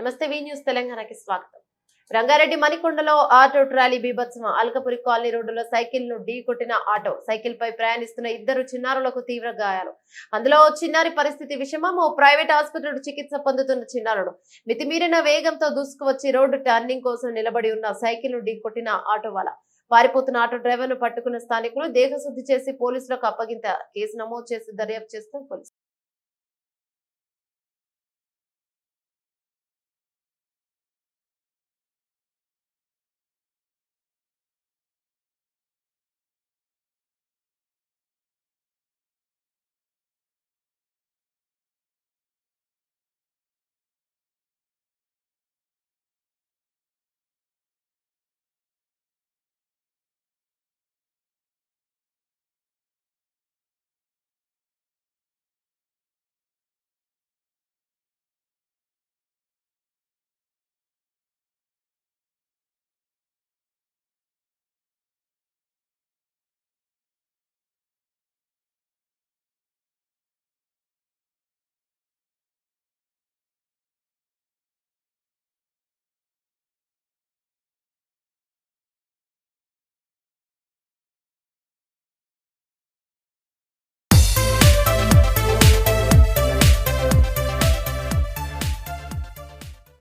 నమస్తే వి న్యూస్ తెలంగాణకి స్వాగతం. రంగారెడ్డి మణికొండలో ఆటో ట్రాలీ బీభత్సం అల్కపురి కాలనీ రోడ్డులో సైకిల్ను ఢీ కొట్టిన ఆటో సైకిల్ పై ప్రయాణిస్తున్న ఇద్దరు చిన్నారులకు తీవ్ర గాయాలు. అందులో చిన్నారి పరిస్థితి విషమం ఓ ప్రైవేట్ ఆసుపత్రిలో చికిత్స పొందుతున్న చిన్నారుడు. మితిమీరిన వేగంతో దూసుకువచ్చి రోడ్డు టర్నింగ్ కోసం నిలబడి ఉన్న సైకిల్ను ఢీ కొట్టిన ఆటో వాళ్ళ పారిపోతున్న ఆటో డ్రైవర్ను పట్టుకున్న స్థానికులు దేహశుద్ధి చేసి పోలీసులకు అప్పగింత కేసు నమోదు చేసి దర్యాప్తు చేస్తూ పోలీసులు.